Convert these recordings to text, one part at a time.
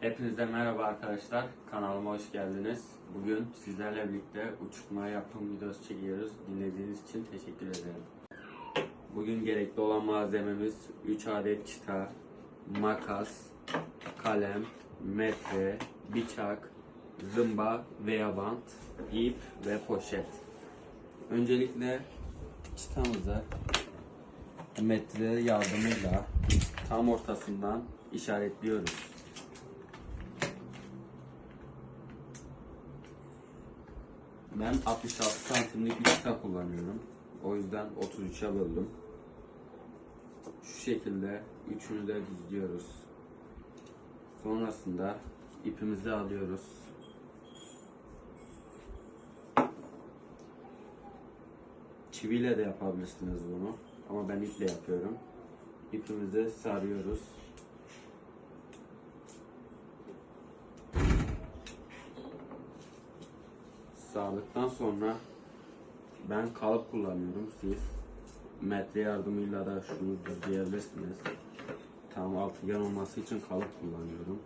Hepinize merhaba arkadaşlar. Kanalıma hoş geldiniz. Bugün sizlerle birlikte uçurtma yapım videosu çekiyoruz. Dinlediğiniz için teşekkür ederim. Bugün gerekli olan malzememiz 3 adet çıta, makas, kalem, metre, bıçak, zımba veya bant, ip ve poşet. Öncelikle çıtamızı metre yardımıyla tam ortasından işaretliyoruz. Ben 66 santimlik bir çıta kullanıyorum. O yüzden 33'e böldüm. Şu şekilde üçünü de düzlüyoruz. Sonrasında ipimizi alıyoruz. Çiviyle de yapabilirsiniz bunu. Ama ben iple yapıyorum. İpimizi sarıyoruz. Sardıktan sonra ben kalıp kullanıyorum. Siz metre yardımıyla da şunu da diyebilirsiniz. Tam altıgen olması için kalıp kullanıyorum.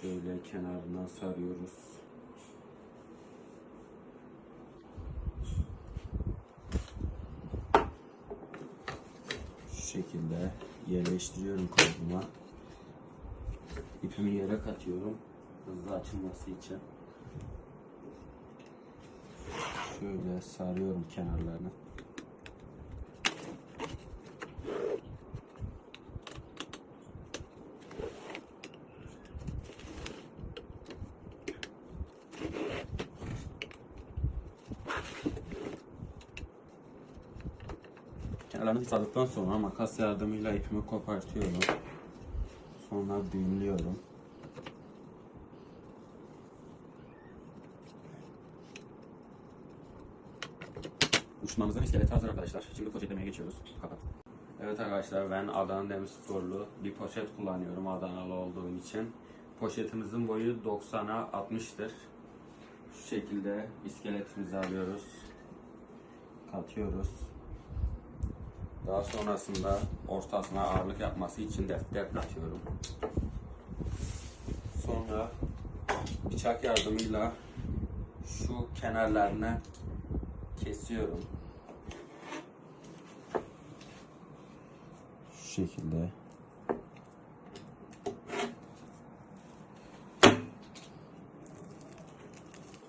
Şöyle kenarından sarıyoruz. Şu şekilde yerleştiriyorum kalıbıma. İpimi yere katıyorum. Hızlı açılması için. Şöyle sarıyorum kenarlarını. Kenarlarını sardıktan sonra makas yardımıyla ipimi kopartıyorum. Sonra düğümlüyorum. Uçmamızın iskeleti hazır arkadaşlar. Şimdi poşetlemeye geçiyoruz. Kapat. Evet arkadaşlar ben Adana Demirsporlu bir poşet kullanıyorum Adanalı olduğum için. Poşetimizin boyu 90'a 60'tır. Şu şekilde iskeletimizi alıyoruz. Katıyoruz. Daha sonrasında ortasına ağırlık yapması için defter katıyorum. Sonra bıçak yardımıyla şu kenarlarını kesiyorum. Şu şekilde.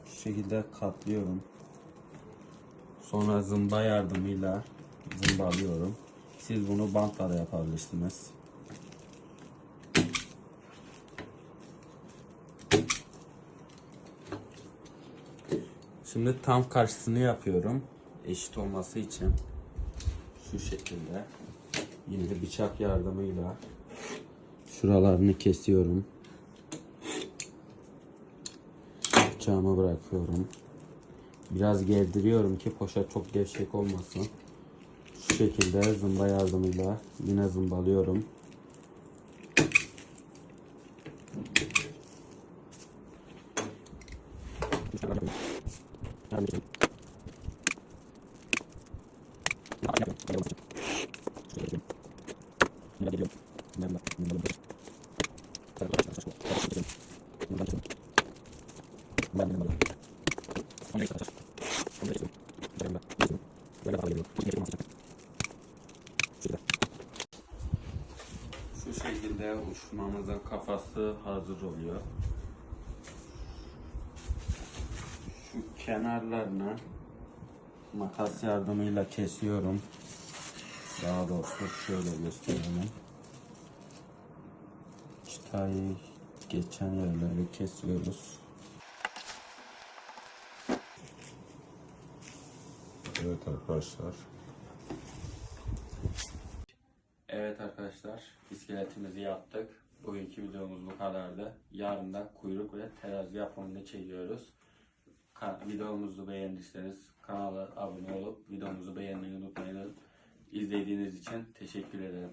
Şu şekilde katlıyorum. Sonra zımba yardımıyla zımbalıyorum. Siz bunu bantla da yapabilirsiniz. Şimdi tam karşısını yapıyorum. Eşit olması için. Şu şekilde. Yine de bıçak yardımıyla şuralarını kesiyorum. Bıçağımı bırakıyorum. Biraz gerdiriyorum ki poşet çok gevşek olmasın. Şu şekilde zımba yardımıyla yine zımbalıyorum. Şu şekilde uçurmamızın kafası hazır oluyor. Şu kenarlarını makas yardımıyla kesiyorum. Daha doğrusu şöyle göstereyim. Çıtayı geçen yerleri kesiyoruz. Evet arkadaşlar. Evet arkadaşlar, iskeletimizi yaptık. Bugünkü videomuz bu kadardı. Yarın da kuyruk ve terazi yapımını çekiyoruz. Videomuzu beğendiyseniz kanala abone olup videomuzu beğenmeyi unutmayın. İzlediğiniz için teşekkür ederim.